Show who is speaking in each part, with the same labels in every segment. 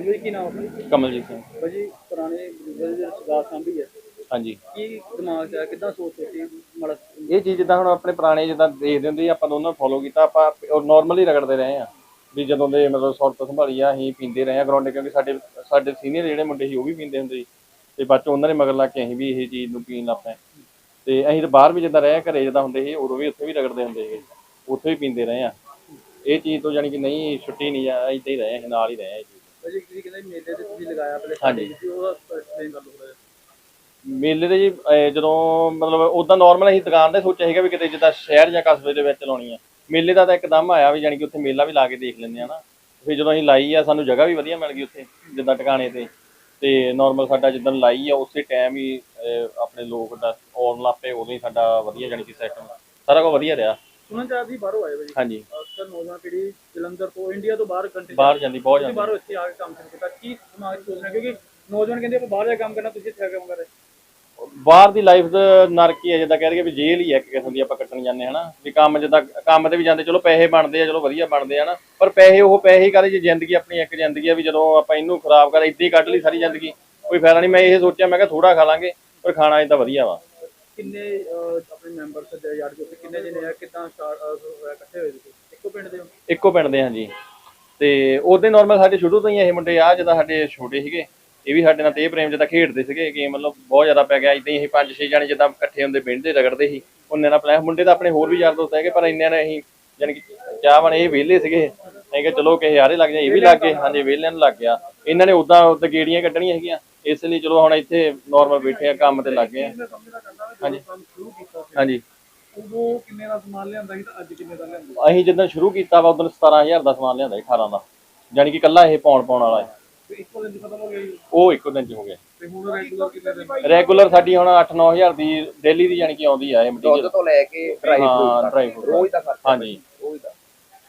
Speaker 1: ਹਾਂਜੀ ਕੀ ਨਾਮ ਆਪਣਾ?
Speaker 2: ਕਮਲਜੀਤ ਸਿੰਘ।
Speaker 1: ਭਾਜੀ ਪੁਰਾਣੇ ਬਜ਼ੁਰਗ ਦੇ ਸਰਦਾਰ ਸਾਂਭੀ ਹੈ।
Speaker 2: ਹਾਂਜੀ।
Speaker 1: ਕੀ ਦਿਮਾਗ 'ਚ ਆ ਕਿੱਦਾਂ ਸੋਚ ਸੋਚੀ? ਮਾੜਾ
Speaker 2: ਇਹ ਚੀਜ਼ ਜਿੱਦਾਂ ਹੁਣ ਆਪਣੇ ਪੁਰਾਣੇ ਜਿੱਦਾਂ ਦੇਖਦੇ ਹੁੰਦੇ ਸੀ, ਆਪਾਂ ਦੋਨੋਂ ਫੋਲੋ ਕੀਤਾ ਆਪਾਂ ਨਾਰਮਲੀ ਰਗੜਦੇ ਰਹੇ ਆ ਵੀ ਜਦੋਂ ਦੇ ਮਤਲਬ ਸੁਰਤ ਸੰਭਾਲੀ ਆ ਅਸੀਂ ਪੀਂਦੇ ਰਹੇ ਆ ਗਰਾਉਂਡ ਕਿਉਂਕਿ ਸਾਡੇ ਸਾਡੇ ਸੀਨੀਅਰ ਜਿਹੜੇ ਮੁੰਡੇ ਸੀ ਉਹ ਵੀ ਪੀਂਦੇ ਹੁੰਦੇ ਸੀ। ਤੇ ਬਾਅਦ 'ਚ ਉਹਨਾਂ ਨੇ ਮਗਰ ਲੱਗ ਕੇ ਅਸੀਂ ਵੀ ਇਹ ਚੀਜ਼ ਨੂੰ ਪੀਣ ਲੱਗ ਪਏ। ਤੇ ਅਸੀਂ ਤਾਂ ਬਾਹਰ ਵੀ ਜਿੱਦਾਂ ਰਹੇ ਘਰੇ ਜਿੱਦਾਂ ਹੁੰਦੇ ਸੀ ਉਦੋਂ ਵੀ ਉੱਥੇ ਵੀ ਰਗੜਦੇ ਹੁੰਦੇ ਸੀ ਉੱਥੇ ਵੀ ਪੀਂਦੇ ਰਹੇ ਆ ਇਹ ਚੀਜ਼ ਤੋਂ ਜਾਨੀ ਕਿ ਨਹੀਂ ਛੁੱਟੀ ਨਹੀਂ ਆ ਇੱਦਾਂ ਹੀ ਰਹੇ ਅਸੀਂ ਨਾਲ ਹੀ ਰਹੇ ਆ
Speaker 1: ਕਹਿੰਦੇ ਮੇਲੇ ਤੇ ਤੁਸੀਂ ਲਗਾਇਆ ਪਹਿਲੇ
Speaker 2: ਹਾਂਜੀ।
Speaker 1: ਤੁਸੀਂ ਉਹਦਾ ਐਕਸਪਲੇਨ ਕਰ ਦਿਓ ਥੋੜ੍ਹਾ ਜਿਹਾ।
Speaker 2: ਮੇਲੇ ਦੇ ਜੀ ਅਹ ਜਦੋਂ ਮਤਲਬ ਉਦਾਂ ਨਾਰਮਲ ਅਸੀਂ ਦੁਕਾਨ ਤੇ ਸੋਚਿਆ ਸੀਗਾ ਵੀ ਕਿਤੇ ਜਿੱਦਾਂ ਸ਼ਹਿਰ ਜਾਂ ਕਸਬੇ ਦੇ ਵਿੱਚ ਲਾਉਣੀ ਆ ਮੇਲੇ ਦਾ ਤਾਂ ਇੱਕਦਮ ਆਇਆ ਵੀ ਜਾਨੀ ਕਿ ਉੱਥੇ ਮੇਲਾ ਵੀ ਲਾ ਕੇ ਦੇਖ ਲੈਂਦੇ ਆ ਨਾ ਫਿਰ ਜਦੋਂ ਅਸੀਂ ਲਾਈ ਆ ਸਾਨੂੰ ਜਗ੍ਹਾ ਵੀ ਵਧੀਆ ਮਿਲ ਗਈ ਉੱਥੇ ਜਿੱਦਾਂ ਟਿਕਾਣੇ ਤੇ ਤੇ ਨਾਰਮਲ ਸਾਡਾ ਜਿੱਦਾਂ ਲਾਈ ਆ ਉਸੇ ਟਾਈਮ ਹੀ ਅਹ ਆਪਣੇ ਲੋਕ ਦਾ ਆਉਣ ਲੱਗ ਪਏ ਉਦੋਂ ਹੀ ਸਾਡਾ ਵਧੀਆ ਜਾਨੀ ਕਿ ਸਿਸਟਮ ਸਾਰਾ ਕੁਝ ਵਧੀਆ ਰਿਹਾ
Speaker 1: ਸੁਣਨ ਚ ਆਦੀ ਬਾਹਰੋਂ ਆਏ ਭਾਜੀ
Speaker 2: ਹਾਂਜੀ।
Speaker 1: ਅਕਸਰ ਨੌਜਵਾਨ ਪੀੜ੍ਹੀ ਜਲੰਧਰ ਤੋਂ ਇੰਡੀਆ ਤੋਂ ਬਾਹਰ ਕੰਟਰੀ
Speaker 2: ਬਾਹਰ ਜਾਂਦੀ ਬਹੁਤ
Speaker 1: ਤੁਸੀਂ
Speaker 2: ਜਾਂਦੀ।
Speaker 1: ਬਾਹਰੋਂ ਇੱਥੇ ਆ ਕੇ ਕੰਮ ਸ਼ੁਰੂ ਕੀਤਾ। ਕੀ ਦਿਮਾਗ 'ਚ ਸੋਚਣਾ? ਕਿਉਂਕਿ ਨੌਜਵਾਨ ਕਹਿੰਦੇ ਆਪਾਂ ਬਾਹਰ ਜਾ ਕੇ ਕੰਮ ਕਰਨਾ ਤੁਸੀਂ ਇੱਥੇ ਆ ਕੇ ਕੰਮ ਕਰ ਰਹੇ
Speaker 2: ਬਾਹਰ ਦੀ ਲਾਈਫ ਦਾ ਨਰਕ ਹੀ ਹੈ ਜਿੱਦਾਂ ਕਹਿ ਰਹੀਏ ਵੀ ਜੇਲ੍ਹ ਹੀ ਹੈ ਇੱਕ ਕਿਸਮ ਦੀ ਆਪਾਂ ਕੱਟਣ ਜਾਂਦੇ ਹਨਾ। ਵੀ ਕੰਮ ਜਿੱਦਾਂ ਕੰਮ ਤੇ ਵੀ ਜਾਂਦੇ ਚਲੋ ਪੈਸੇ ਬਣਦੇ ਆ ਚਲੋ ਵਧੀਆ ਬਣਦੇ ਆ ਨਾ ਪਰ ਪੈਸੇ ਉਹ ਪੈਸੇ ਹੀ ਕਾਹਦੇ ਜੇ ਜ਼ਿੰਦਗੀ ਆਪਣੀ ਇੱਕ ਜ਼ਿੰਦਗੀ ਆ ਵੀ ਜਦੋਂ ਆਪਾਂ ਇਹਨੂੰ ਖਰਾਬ ਕਰ ਇੱਦਾਂ ਹੀ ਕੱਢ ਲਈ ਸਾਰੀ ਜ਼ਿੰਦਗੀ। ਕੋਈ ਫਾਇਦਾ ਨਹੀਂ ਮੈਂ ਇਹ ਸੋਚਿਆ ਮੈਂ ਕਿਹਾ ਥੋੜਾ ਖਾ ਲਾਂਗੇ ਪਰ ਖਾਣਾ ਇਦਾਂ ਵਧੀਆ ਵਾ।
Speaker 1: ਕਿੰਨੇ ਅਹ, ਆਪਣੇ ਮੈਂਬਰਸ ਦੇ ਯਾਰ ਜੋ ਕਿੰਨੇ ਜਣੇ ਆ? ਕਿਦਾਂ ਇਕੱਠੇ ਹੋਏ ਤੁਸੀਂ? ਇੱਕੋ ਪਿੰਡ ਦੇ ਹੋ?
Speaker 2: ਇੱਕੋ ਪਿੰਡ ਦੇ ਹਾਂ ਜੀ ਤੇ ਉਹਦੇ ਨਾਰਮਲ ਸਾਡੇ ਸ਼ੁਰੂ ਤੋਂ ਹੀ ਇਹ ਮੁੰਡੇ ਆ ਜਿੱਦਾਂ ਸਾਡੇ ਛੋਟੇ ਸੀਗੇ। ਇਹ ਵੀ ਸਾਡੇ ਨਾਲ ਤੇ ਪ੍ਰੇਮ ਜਿੱਦਾਂ ਖੇਡਦੇ ਸੀਗੇ ਗੇਮ ਮਤਲਬ ਬਹੁਤ ਜ਼ਿਆਦਾ ਪੈ ਗਿਆ। ਇਦਾਂ ਹੀ ਅਸੀਂ ਪੰਜ ਛੇ ਜਣੇ ਜਿੱਦਾਂ ਇਕੱਠੇ ਹੁੰਦੇ ਬਹਿੰਦੇ ਰਗੜਦੇ ਸੀ। ਉਹਨੇ ਨਾਲ ਪਲਾਨ ਮੁੰਡੇ ਤਾਂ ਆਪਣੇ ਹੋਰ ਵੀ ਯਾਰ ਦੋਸਤ ਹੈਗੇ ਪਰ ਇੰਨਿਆਂ ਨੇ ਅਸੀਂ ਯਾਨੀ ਕਿ ਚਾਹ ਬਣ ਇਹ ਵਿਹਲੇ ਸੀਗੇ। ਅਸੀਂ ਕਿਹਾ ਚਲੋ ਕਿਸੇ ਹਾਰੇ ਲੱਗ ਜਾ ਇਹ ਵੀ ਲੱਗ ਗਏ। ਹਾਂਜੀ ਵਿਹਲਿਆਂ ਨੂੰ ਲੱਗ ਗਿਆ। ਇਹਨਾਂ ਨੇ ਉਦਾਂ ਉਦਾਂ ਗੇੜੀਆਂ ਕੱਢਣੀਆਂ ਹੈਗੀਆਂ ਇਸ ਲਈ ਚਲੋ ਹੁਣ ਇੱਥੇ ਨਾਰਮਲ ਬੈਠੇ ਆ ਕੰਮ ਤੇ ਲੱਗ ਗਏ ਆ।
Speaker 1: ਮੈਂ ਸਮਝਣਾ ਚਾਹੁੰਦਾ
Speaker 2: ਹਾਂਜੀ।
Speaker 1: ਕੰਮ ਸ਼ੁਰੂ ਕੀਤਾ ਸੀ
Speaker 2: ਹਾਂਜੀ।
Speaker 1: ਉਦੋਂ ਕਿੰਨੇ ਦਾ ਸਮਾਨ ਲਿਆਂਦਾ ਸੀ ਤਾਂ ਅੱਜ ਕਿੰਨੇ ਦਾ ਲਿਆਂਦਾ
Speaker 2: ਅਸੀਂ ਜਦੋਂ ਸ਼ੁਰੂ ਕੀਤਾ ਵਾ ਉਦੋਂ 17000 ਦਾ ਸਮਾਨ ਲਿਆਂਦਾ ਸੀ 18 ਦਾ। ਯਾਨੀ ਕਿ ਕੱਲਾ ਇਹ ਪਾਉਣ ਪਾਉਣ ਵਾਲਾ ਹੈ
Speaker 1: ਤੇ ਇੱਕੋ ਦਿਨ 'ਚ ਖਤਮ ਹੋ ਗਿਆ ਜੀ?
Speaker 2: ਉਹ ਇੱਕੋ ਦਿਨ ਚ ਹੋ ਗਿਆ।
Speaker 1: ਤੇ ਹੁਣ ਰੈਗੂਲਰ ਕਿੰਨੇ ਦਿਨ?
Speaker 2: ਰੈਗੂਲਰ ਸਾਡੀ ਹੁਣ 8-9000 ਦੀ ਡੇਲੀ ਦੀ ਜਾਨੀ ਕਿ ਆਉਂਦੀ ਆ ਇਹ
Speaker 3: ਦੁੱਧ
Speaker 2: ਮਟੀਰੀਅਲ
Speaker 3: ਤੋਂ ਲੈ ਕੇ ਡਰਾਈ
Speaker 2: ਹਾਂ
Speaker 3: ਫਰੂਟ
Speaker 2: ਡਰਾਈ ਫਰੂਟ
Speaker 3: ਰੋਜ਼ ਦਾ ਖਰਚਾ
Speaker 2: ਹਾਂਜੀ।
Speaker 3: ਰੋਜ਼ ਦਾ।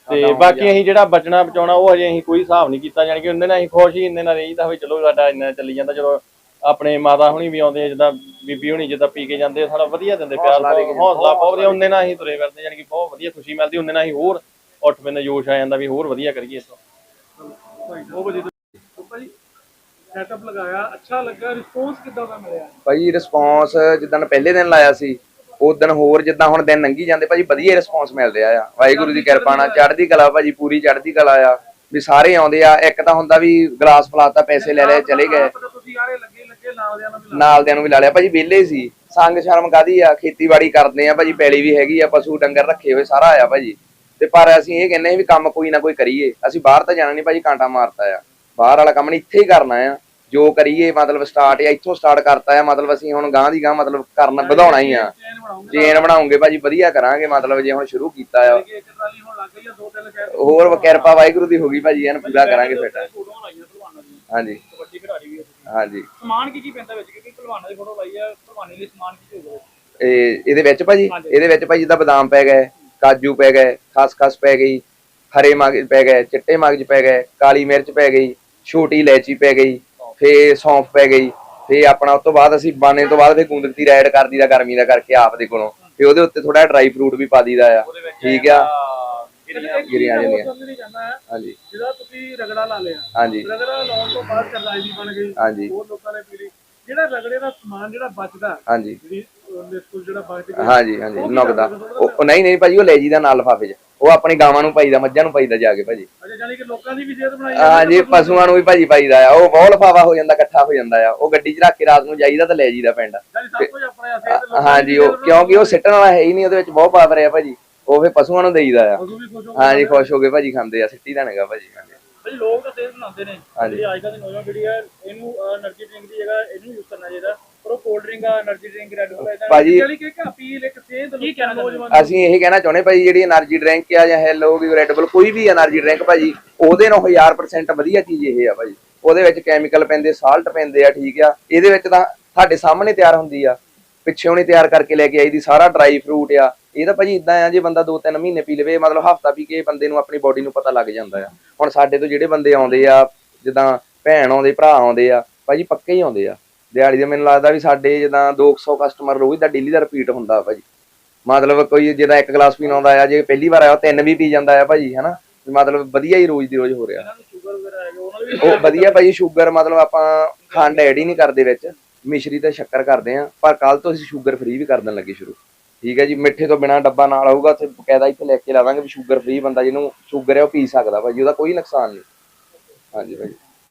Speaker 2: ਤੇ ਬਾਕੀ ਅਸੀਂ ਜਿਹੜਾ ਬਚਣਾ ਬਚਾਉਣਾ ਉਹ ਅਜੇ ਅਸੀਂ ਕੋਈ ਹਿਸਾਬ ਨਹੀਂ ਕੀਤਾ ਜਾਨੀ ਕਿ ਉਹਦੇ ਨਾਲ ਅਸੀਂ ਖੁਸ਼ ਹੀ ਇੰਨੇ ਨਾਲ ਰਹੀਦਾ ਹੋਵੇ ਚਲੋ ਸਾਡਾ ਇੰਨਾ ਚੱਲੀ ਜਾਂਦਾ ਜਦੋਂ ਆਪਣੇ ਮਾਤਾ ਹੁਣੀ ਵੀ ਆਉਂਦੇ ਆ ਜਿੱਦਾਂ ਬੀਬੀ ਹੁਣੀ ਜਿੱਦਾਂ ਪੀ ਕੇ ਜਾਂਦੇ ਆ ਸਾਡਾ ਵਧੀਆ ਦਿੰਦੇ ਪਿਆਰ
Speaker 3: ਹੌਸਲਾ
Speaker 2: ਬਹੁਤ- ਹੌਸਲਾ ਬਹੁਤ ਵਧੀਆ ਉਹਦੇ ਨਾਲ ਅਸੀਂ ਤੁਰੇ ਫਿਰਦੇ ਜਾਨੀ ਕਿ ਬਹੁਤ ਵਧੀਆ ਖੁਸ਼ੀ ਮਿਲਦੀ ਉਹਦੇ ਨਾਲ ਅਸੀਂ ਹੋਰ ਉੱਠ ਪੈਂਦੇ ਜੋਸ਼ ਆ ਜਾਂਦਾ ਵੀ ਹੋਰ ਵਧੀਆ ਕਰੀਏ ਇਸ ਤੋਂ
Speaker 1: ਸੈਟਅਪ ਲਗਾਇਆ ਅੱਛਾ ਲੱਗਾ ਰਿਸਪੌਂਸ ਕਿੱਦਾਂ ਦਾ ਮਿਲਿਆ?
Speaker 3: ਭਾਜੀ ਰਿਸਪੌਂਸ ਜਿੱਦਾਂ ਪਹਿਲੇ ਦਿਨ ਲਾਇਆ ਸੀ ਉਸ ਦਿਨ ਹੋਰ ਜਿੱਦਾਂ ਹੁਣ ਦਿਨ ਲੰਘੀ ਜਾਂਦੇ ਭਾਜੀ ਵਧੀਆ ਰਿਸਪੌਂਸ ਮਿਲ ਰਿਹਾ ਆ। ਵਾਹਿਗੁਰੂ ਦੀ ਕਿਰਪਾ ਨਾਲ ਚੜ੍ਹਦੀ ਕਲਾ ਭਾਜੀ ਪੂਰੀ ਚੜ੍ਹਦੀ ਕਲਾ ਆ। ਵੀ ਸਾਰੇ ਆਉਂਦੇ ਆ ਇੱਕ ਤਾਂ ਹੁੰਦਾ ਵੀ ਗਲਾਸ ਫਲਾਤਾ ਪੈਸੇ ਲੈ ਲਏ ਚਲੇ ਗਏ।
Speaker 1: ਪਤਾ ਤੁਸੀਂ ਯਾਰੇ ਲੱਗੇ ਲੱਗੇ ਨਾਲ ਦਿਆਂ ਨੂੰ ਵੀ
Speaker 3: ਨੂੰ ਲਾ ਲਿਆ। ਭਾਜੀ ਵਿਹਲੇ ਸੀ। ਸੰਗ ਸ਼ਰਮ ਕਾਦੀ ਆ? ਖੇਤੀਬਾੜੀ ਕਰਦੇ ਆ। ਭਾਜੀ ਪੈਲੀ ਵੀ ਹੈਗੀ ਆ ਪਸ਼ੂ ਡੰਗਰ ਰੱਖੇ ਹੋਏ ਸਾਰਾ ਆਇਆ ਭਾਜੀ। ਤੇ ਪਰ ਅਸੀਂ ਇਹ ਕਹਿੰਦੇ ਆ ਵੀ ਕੰਮ ਕੋਈ ਨਾ ਕੋਈ ਕਰੀਏ। ਅਸੀਂ ਬਾਹਰ ਤਾਂ ਜਾਣਾ ਨਹੀਂ ਭਾਜੀ ਕਾਂਟਾ ਮਾਰਤਾ ਆ। ਬਾਹਰ ਵਾਲਾ ਕੰਮ ਨਹੀਂ ਇੱਥੇ ਹੀ ਕਰਨਾ ਆ। ਜੋ ਕਰੀਏ ਮਤਲਬ ਸਟਾਰਟ ਆ ਇੱਥੋਂ ਸਟਾਰਟ ਕਰਤਾ ਆ। ਮਤਲਬ ਅਸੀਂ ਹੁਣ ਗਾਂ ਦੀ ਗਾਂ ਮਤਲਬ ਕਰਨਾ ਵਧਾਉਣਾ ਹੀ ਆ।
Speaker 1: ਚੈਨ ਬਣਾਉਂਗੇ
Speaker 3: ਭਾਜੀ ਵਧੀਆ ਕਰਾਂਗੇ। ਮਤਲਬ ਜੇ ਹੁਣ ਸ਼ੁਰੂ ਕੀਤਾ ਆ।
Speaker 1: ਕਿ
Speaker 3: ਹੋਰ ਕਿਰਪਾ ਵਾਹਿਗੁਰੂ ਦੀ ਹੋ ਗਈ ਭਾਜੀ। ਇਹਨੂੰ ਪੂਰਾ ਕਰਾਂਗੇ ਫਿੱਟ
Speaker 1: ਦੀਆਂ।
Speaker 3: ਹਾਂਜੀ
Speaker 1: ਕਬੱਡੀ ਖਿਡਾਰੀ ਵੀ ਆ ਤੁਸੀਂ
Speaker 3: ਹਾਂਜੀ।
Speaker 1: ਸਮਾਨ ਕੀ ਕੀ ਪੈਂਦਾ ਵਿੱਚ? ਕਿਉਂਕਿ ਭਲਵਾਨਾਂ ਦੀ ਫੋਟੋ ਲਾਈ ਆ ਭਲਵਾਨੀ ਲਈ ਸਮਾਨ ਕੀ ਕੀ ਹੋਊਗਾ
Speaker 3: ਇਹ ਇਹਦੇ ਵਿੱਚ ਭਾਜੀ। ਇਹਦੇ ਵਿੱਚ ਭਾਜੀ ਜਿੱਦਾਂ ਬਦਾਮ ਪੈ ਗਏ ਕਾਜੂ ਪੈ ਗਏ ਖਸਖਸ ਪੈ ਗਈ ਹਰੇ ਮਗਜ ਪੈ ਗਏ ਚਿੱਟੇ ਮਗਜ ਪੈ ਗਏ ਕਾਲੀ ਮਿਰਚ ਪੈ ਗਈ ਛੋਟੀ ਇਲਾਇਚੀ ਪੈ ਗਈ ਫੇ ਸੌਂਫ ਪੈ ਗਈ ਫੇ ਆਪਣਾ ਉਸ ਤੋਂ ਬਾਅਦ ਅਸੀਂ ਬਾਣੇ ਤੋਂ ਬਾਅਦ ਫੇ ਗੁੰਦਕਤੀ ਐਡ ਕਰ ਦਈਦਾ ਗਰਮੀ ਦਾ ਕਰਕੇ ਆਪ ਦੇ ਕੋਲੋਂ ਫੇ ਉਹਦੇ ਉੱਤੇ ਥੋੜਾ ਡਰਾਈ ਫਰੂਟ ਵੀ ਪਾ ਦਈਦਾ ਆ। ਠੀਕ ਆ? ਗਿਰੀਆਂ ਹਾਂਜੀ।
Speaker 1: ਜਿਹਦਾ ਤੁਸੀਂ ਰਗੜਾ ਲਾ ਲਿਆ।
Speaker 3: ਹਾਂਜੀ।
Speaker 1: ਰਗੜਾ ਲਾਉਣ ਤੋਂ ਬਾਅਦ ਚਰਦਾਈ ਬਣ ਗਈ।
Speaker 3: ਹਾਂਜੀ।
Speaker 1: ਹੋਰ ਲੋਕਾਂ ਨੇ ਪੀ ਲਈ ਜਿਹੜਾ ਰਗੜੇ ਦਾ ਸਮਾਨ ਜਿਹੜਾ ਬਚਦਾ
Speaker 3: ਹਾਂਜੀ।
Speaker 1: ਜਿਹੜੀ ਬਿਸਕੁਟ ਜਿਹੜਾ ਬਚ ਗਿਆ
Speaker 3: ਹਾਂਜੀ ਹਾਂਜੀ। ਨੁਕਦਾ। ਉਹ ਉਹ ਨਹੀਂ ਨਹੀਂ ਭਾਜੀ ਉਹ ਲੈ ਜੀਦਾ ਨਾਲ ਲਿਫਾਫੇ 'ਚ। ਉਹ ਆਪਣੀ ਗਾਵਾਂ ਨੂੰ ਪਾਈਦਾ ਮੱਝਾਂ ਨੂੰ ਪਾਈਦਾ ਜਾ ਕੇ ਭਾਜੀ।
Speaker 1: ਅੱਛਾ ਜਾਨੀ ਕਿ ਲੋਕਾਂ ਦੀ ਵੀ ਸਿਹਤ ਬਣਾਈ
Speaker 3: ਹਾਂਜੀ ਪਸ਼ੂਆਂ ਨੂੰ ਵੀ ਭਾਜੀ ਪਾਈਦਾ ਆ। ਉਹ ਬਹੁਤ ਲਫਾਫਾ ਹੋ ਜਾਂਦਾ ਇਕੱਠਾ ਹੋ ਜਾਂਦਾ ਆ। ਉਹ ਗੱਡੀ 'ਚ ਰੱਖ ਕੇ ਰਾਤ ਨੂੰ ਜਾਈਦਾ ਤਾਂ ਲੈ ਜੀਦਾ ਪਿੰਡ। ਹਾਂਜੀ ਉਹ ਕਿਉਂਕਿ ਉਹ ਸਿੱਟਣ ਵਾਲਾ ਹੈ ਹੀ ਨਹੀਂ ਉਹਦੇ ਵਿੱਚ ਬਹੁਤ ਪਾਵਰ ਆ ਭਾਜੀ। ਉਹ ਫੇ ਪਸ਼ੂਆਂ ਨੂੰ ਦੇਈਦਾ ਆ।
Speaker 1: ਉਦੋਂ ਵੀ ਖੁਸ਼ ਹੋ
Speaker 3: ਹਾਂਜੀ ਖੁਸ਼ ਹੋ ਕੇ ਭਾਜੀ ਖਾਂਦੇ ਆ ਸਿੱਟੀ ਦਾ ਨੇਗਾ ਭਾਜੀ ਹਾਂਜੀ
Speaker 1: ਭਾਜੀ ਲੋਕ ਤਾਂ ਬਣਾਉਂਦੇ ਨੇ।
Speaker 3: ਹਾਂਜੀ।
Speaker 1: ਅੱਜ ਕੱਲ੍ਹ ਨੌਜਵਾਨ ਪੀੜ੍ਹੀ ਹੈ ਇਹਨੂੰ એનર્ਜੀ ਡਰਿੰਕ ਦੀ ਜਗ੍ਹਾ ਇਹਨੂੰ ਯੂਜ਼ ਕਰਨਾ ਚਾਹੀਦਾ। ਪਰ ਉਹ cold energy drink Red Bull ਇਦਾਂ
Speaker 3: ਭਾਜੀ-
Speaker 1: ਕਿ ਇੱਕ ਅਪੀਲ ਇੱਕ ਸਿਹਤ ਕੀ ਕਹਿਣਾ ਨੌਜਵਾਨ
Speaker 3: ਅਸੀਂ ਇਹ ਕਹਿਣਾ ਚਾਹੁੰਦੇ ਭਾਜੀ ਜਿਹੜੀ એનર્ਜੀ ਡਰਿੰਕ ਆ ਜਾਂ ਹੈਲੋ ਵੀ ਰੈਡ ਬੁਲ ਕੋਈ ਵੀ એનર્ਜੀ ਡਰਿੰਕ ਭਾਜੀ ਉਹਦੇ ਨਾਲ 1000% ਵਧੀਆ ਚੀਜ਼ ਇਹ ਆ ਭਾਜੀ। ਉਹਦੇ ਵਿੱਚ ਕੈਮੀਕਲ ਸਾਲਟ ਪੈਂਦੇ ਆ ਠੀਕ ਆ। ਇਹਦੇ ਵਿੱਚ ਤਾਂ ਸਾਡੇ ਸਾਹਮਣੇ ਤਿਆਰ ਹੁੰਦੀ ਆ। ਪਿੱਛੋਂ ਨਹੀਂ ਤਿਆਰ ਕਰਕੇ ਲੈ ਕੇ ਆਈ ਦੀ ਸਾਰਾ ਡਰਾਈ ਫਰੂਟ ਆ। ਇਹ ਤਾਂ ਭਾਜੀ ਇਦਾਂ ਆ, ਜੇ ਬੰਦਾ 2-3 ਮਹੀਨੇ ਪੀ ਲਵੇ, ਮਤਲਬ ਹਫਤਾ ਪੀ ਕੇ ਬੰਦੇ ਨੂੰ ਆਪਣੀ ਬੋਡੀ ਨੂੰ ਪਤਾ ਲੱਗ ਜਾਂਦਾ ਆ। ਹੁਣ ਸਾਡੇ ਤੋਂ ਜਿਹੜੇ ਬੰਦੇ ਆਉਂਦੇ ਆ, ਜਿੱਦਾਂ ਭੈਣ ਆਉਂਦੇ, ਭਰਾ ਆਉਂਦੇ ਆ, ਭਾਜੀ ਪੱਕੇ ਹੀ ਆਉਂਦੇ ਆ। ਦਿਹਾੜੀ ਦੇ ਮੈਨੂੰ ਲੱਗਦਾ ਵੀ ਸਾਡੇ ਜਿੱਦਾਂ 200 ਕਸਟਮਰ ਰੋਜ਼ ਦਾ ਡੇਲੀ ਦਾ ਰਿਪੀਟ ਹੁੰਦਾ ਭਾਜੀ। ਮਤਲਬ ਕੋਈ ਜਿਹਦਾ ਇੱਕ ਗਲਾਸ ਪੀਣ ਆਉਂਦਾ ਆ, ਜੇ ਪਹਿਲੀ ਵਾਰ ਆਇਆ ਤਿੰਨ ਵੀ ਪੀ ਜਾਂਦਾ ਆ ਭਾਜੀ, ਹਨਾ? ਮਤਲਬ ਵਧੀਆ ਹੀ ਰੋਜ਼ ਦੀ ਰੋਜ਼ ਹੋ ਰਿਹਾ। ਉਹ ਵਧੀਆ ਭਾਜੀ ਸ਼ੂਗਰ ਮਤਲਬ ਆਪਾਂ ਖੰਡ ਐਡ ਹੀ ਨਹੀਂ ਕਰਦੇ ਵਿੱਚ। ਮਿਸ਼ਰੀ ਤੇ ਸ਼ੱਕਰ ਕਰਦੇ ਆ, ਪਰ ਕੱਲ ਤੋਂ ਅਸੀਂ ਸ਼ੂਗਰ ਫ੍ਰੀ ਵੀ ਕਰ ਦੇਣ ਲੱਗੇ ਸ਼ੁਰੂ। ਠੀਕ ਹੈ ਜੀ, ਮਿੱਠੇ ਤੋਂ ਬਿਨਾ ਡੱਬਾ ਨਾਲ ਆਊਗਾ ਤੇ ਬਕਾਇਦਾ ਇੱਥੇ ਲਿਖ ਕੇ ਲਾਵਾਂਗੇ ਵੀ ਸ਼ੂਗਰ ਫ੍ਰੀ ਬੰਦਾ ਜਿਹਨੂੰ ਸ਼ੂਗਰ ਹੈ ਉਹ ਪੀ ਸਕਦਾ ਭਾਜੀ ਉਹਦਾ ਕੋਈ ਨੁਕਸਾਨ ਨਹੀਂ। ਹਾਂਜੀ ਭਾਜੀ